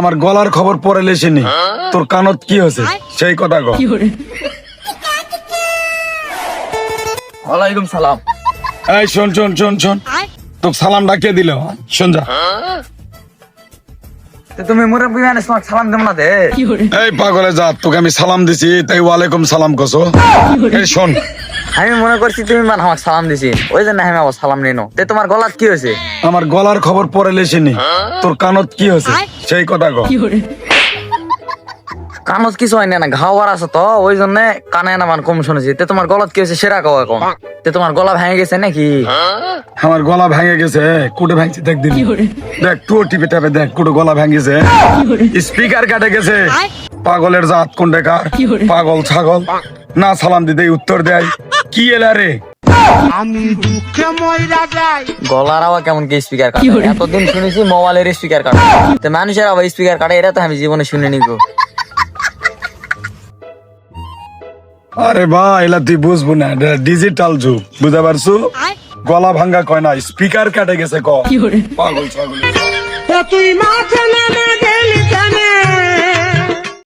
আমার গলার খবর পরে লেসেনি তোর কানত কি হয়েছে? সেই কথা গো ওয়ালাইকুম সালাম। এই শোন শোন শোন শোন। তোকে সালাম ডাকিয়ে দিল। শোন যা। তুমি মুরব্বী সালাম দেব না দে এই পাগলে যা তোকে আমি সালাম দিছি তাই ওয়ালাইকুম সালাম কসো। এই শোন। আমি মনে করছি তুমি মানে আমাকে সালাম দিছি। ওই জন্য আমি আবার সালাম নিনো। তে তোমার গলাত কি হয়েছে? আমার গলার খবর পরে লেসেনি। তোর কানত কি হয়েছে? সেই কথা গো কানত কিছু হয় না ঘাও আর আছে তো ওই জন্য কানে না মান কম শুনেছি। তে তোমার গলাত কি হয়েছে সেরা কও এখন। তে তোমার গলা ভেঙে গেছে নাকি? আমার গলা ভেঙে গেছে কুটে ভাঙছে দেখ দিন দেখ টু টিপে টাপে দেখ কুটে গলা ভেঙেছে। স্পিকার কাটে গেছে। পাগলের জাত কোনটা কার? পাগল ছাগল। না সালাম দিতে উত্তর দেয়। কি এলা রে? আমি দুঃখে ময়রা যাই। গলার আবার কেমন কি স্পিকার কাটে? এতদিন শুনেছি মোবাইলের স্পিকার কাটে। তো মানুষের আবার স্পিকার কাটে এটা তো আমি জীবনে শুনে নিগো আরে বা এলা তুই বুঝব না ডিজিটাল যুগ বুঝতে পারছ? গলা ভাঙ্গা কয় না স্পিকার কাটে গেছে ক। পাগল ছাগল। তুই মাঠে নেমে